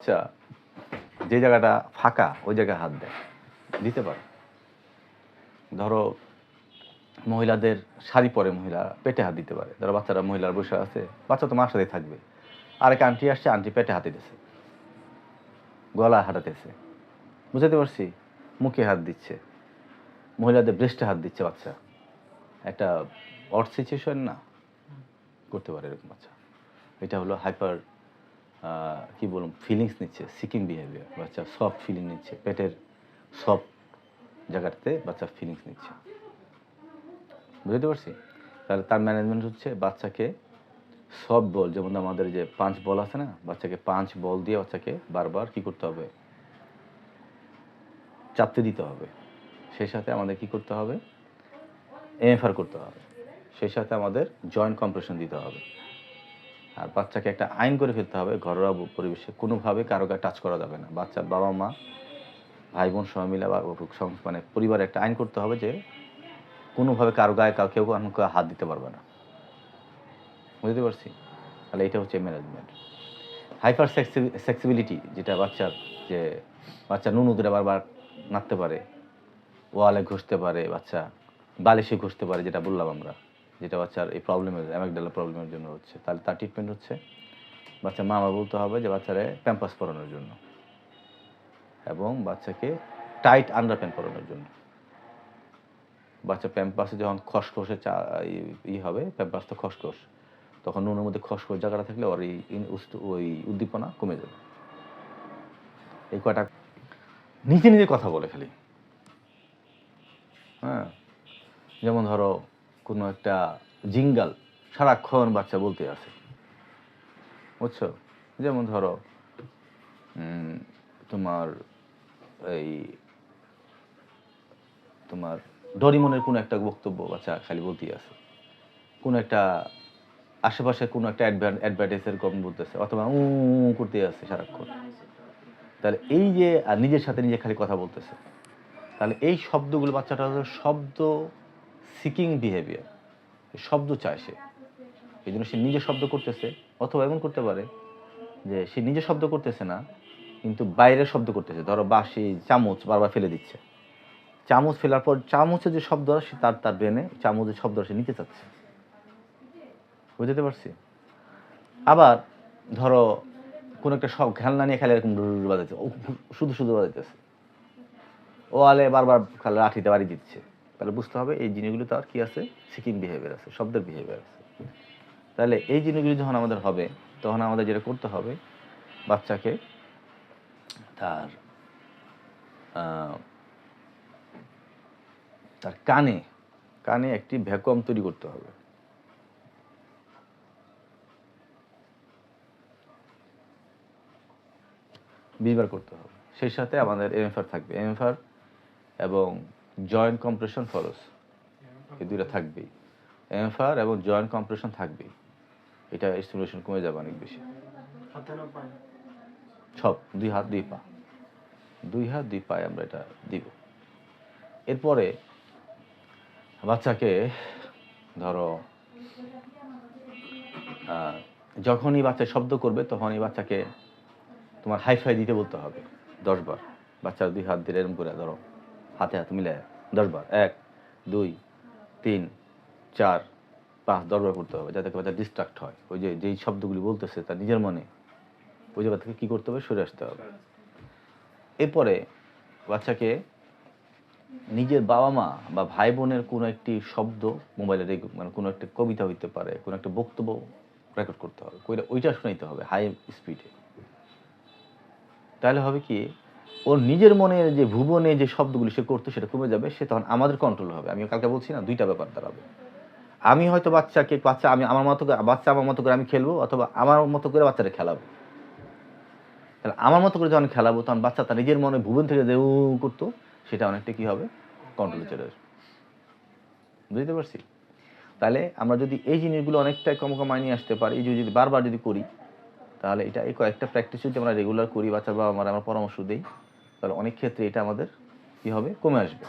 আচ্ছা যে জায়গাটা ফাঁকা, ওই জায়গায় হাত দেয়। দিতে পারে। ধরো, মহিলাদের শাড়ি পরে মহিলা পেটে হাত দিতে পারে। ধরো, বাচ্চারা মহিলার বসে আছে, বাচ্চা তো মার সাথে থাকবে। আরেক আন্টি আসছে আন্টি পেটে হাত দিতেছে। গলা হাঁটাতেছে। বুঝতে পারছি? মুখে হাত দিচ্ছে। মহিলাদের ব্রেস্টে হাত দিচ্ছে বাচ্চা। একটা অড সিচুয়েশন না? করতে পারে এরকম বাচ্চা। এটা হলো হাইপার কি বলুন ফিলিংস নিচ্ছে সিকিং বিহেভিয়ার বাচ্চা সফট ফিলিং নিচ্ছে, পেটের সফট জায়গাটাতে বাচ্চা ফিলিংস নিচ্ছে। বুঝতে পারছি? তাহলে তার ম্যানেজমেন্ট হচ্ছে বাচ্চাকে সব বল, যেমন আমাদের যে পাঁচ বল আছে না, বাচ্চাকে পাঁচ বল দিয়ে বাচ্চাকে বারবার কি করতে হবে? চাপতে দিতে হবে। সেই সাথে আমাদের কি করতে হবে? এমএফআর করতে হবে। সেই সাথে আমাদের জয়েন্ট কম্প্রেশন দিতে হবে। আর বাচ্চাকে একটা আইন করে ফেলতে হবে, ঘরোয়া পরিবেশে। কোনোভাবে কারও গায়ে টাচ করা যাবে না। বাচ্চার বাবা মা, ভাই বোন সবাই মিলে বা মানে পরিবারে একটা আইন করতে হবে যে কোনোভাবে কারও গায়ে কাউ কেউ আমাকে হাত দিতে পারবে না। বুঝতে পারছি? তাহলে এটা হচ্ছে ম্যানেজমেন্ট হাইপার সেক্সিবিলিটি যেটা বাচ্চার যে বাচ্চা নুনু ধরে বারবার নাড়তে পারে, ওয়ালে ঘষতে পারে, বাচ্চা বালিশে ঘষতে পারে, যেটা বললাম আমরা। যেটা বাচ্চার এই প্রবলেমের অ্যামেকডালা প্রবলেমের জন্য হচ্ছে। তাহলে তার ট্রিটমেন্ট হচ্ছে। বাচ্চা মামা বলতে হবে যে বাচ্চারে প্যাম্পাস পরানোর জন্য এবং বাচ্চাকে টাইট আন্ডার প্যান্ট পরানোর জন্য। বাচ্চা প্যাম্পাসে যখন খসখসে চা, ই- হবে প্যাম্পাস তো খসখস, তখন নুনের মধ্যে খসখস জায়গাটা থাকলে ওর এই ওই উদ্দীপনা কমে যাবে। এই কয়টা, নিজে নিজে কথা বলে খালি। হ্যাঁ? যেমন ধরো কোনো একটা জিঙ্গাল সারাক্ষণ বাচ্চা বলতে আছে। বুঝছ? যেমন ধরো তোমার এই, তোমার ডরিমনের কোনো একটা বক্তব্য বাচ্চা খালি বলতেই আছে। কোনো একটা আশেপাশে কোনো একটা অ্যাডভার্টাইজের কম বলতেছে, অথবা উ করতে আছে সারাক্ষণ। তাহলে এই যে নিজের সাথে নিজে খালি কথা বলতেছে, তাহলে এই শব্দগুলো বাচ্চাটা শব্দ সিকিং বিহেভিয়ার শব্দ চায় সে। এই জন্য সে নিজে শব্দ করতেছে, অথবা এমন করতে পারে যে সে নিজে শব্দ করতেছে না, কিন্তু বাইরে শব্দ করতেছে। ধরো বাঁশি, চামচ বারবার ফেলে দিচ্ছে। চামচ ফেলার পর চামচের যে শব্দ সে তার তার ব্রেনে চামচের শব্দ সে নিতে চাচ্ছে। বুঝতে পারছি? আবার ধরো কোনো একটা সব খেলনা নিয়ে খেলে এরকম বাজাচ্ছে শুধু শুধু বাজাইতেছে। ও আলে বারবার খালে লাঠিতে বাড়ি দিচ্ছে। তাহলে বুঝতে হবে এই জিনিসগুলো তার কি আছে? সিকিং বিহেভিয়ার আছে, শব্দের বিহেভিয়ার আছে। তাহলে এই জিনিসগুলি যখন আমাদের হবে, তখন আমাদের যেটা করতে হবে, বাচ্চাকে তার তার কানে কানে একটি ভ্যাকুয়াম তৈরি করতে হবে। বিবার করতে হবে। সেই সাথে আমাদের এমএফআর থাকবে। এমএফআর এবং জয়েন্ট কম্প্রেশন ফরস এই দুইটা থাকবেই। এমএফআর এবং জয়েন্ট কম্প্রেশন থাকবেই। এটা স্টিমুলেশন কমে যাবে অনেক বেশি। সব দুই হাত দুই পা। দুই হাত দুই পায়ে আমরা এটা দিব। এরপরে বাচ্চাকে ধরো যখনই বাচ্চা শব্দ করবে তখনই বাচ্চাকে তোমার হাইফাই দিতে বলতে হবে। দশবার বাচ্চার দুই হাত দিয়ে এরম করে ধরো। হাতে হাতে মিলে দশবার এক, দুই, তিন, চার, পাঁচ দশবার করতে হবে যাতে বাচ্চা ডিস্ট্রাক্ট হয়। ওই যে, যেই শব্দগুলি বলতেছে তার নিজের মনে ওই জায়গা থেকে কী করতে হবে? সরে আসতে হবে। এরপরে বাচ্চাকে নিজের বাবা মা বা ভাই বোনের কোনো একটি শব্দ মোবাইলে মানে কোনো একটা কবিতা হইতে পারে, কোনো একটা বক্তব্য রেকর্ড করতে হবে। ওইটা ওইটা শোনাইতে হবে হাই স্পিডে তাহলে হবে কি ওর নিজের মনের যে ভুবনে যে শব্দগুলি সে করতো সেটা কমে যাবে, সে তখন আমাদের কন্ট্রোল হবে। আমি কালকে বলছি না, দুইটা ব্যাপার দাঁড়াবে। আমি হয়তো বাচ্চাকে, বাচ্চা, আমি আমার মতো বাচ্চা আমার মতো করে আমি খেলব অথবা আমার মতো করে বাচ্চাটা খেলাবো। তাহলে আমার মতো করে যখন খেলাবো, তখন বাচ্চা তার নিজের মনে ভুবন থেকে যে করতো, সেটা অনেকটা কি হবে? কন্ট্রোলে চলে আসবে। বুঝতে পারছি? তাহলে আমরা যদি এই জিনিসগুলো অনেকটাই কম কমায় নিয়ে আসতে পারি, এই যদি বারবার যদি করি তাহলে এটা এই কয়েকটা প্র্যাকটিস যদি আমরা রেগুলার করি বাচ্চা বাবা মারা আমরা পরামর্শ দিই, তাহলে অনেক ক্ষেত্রে এটা আমাদের কী হবে? কমে আসবে।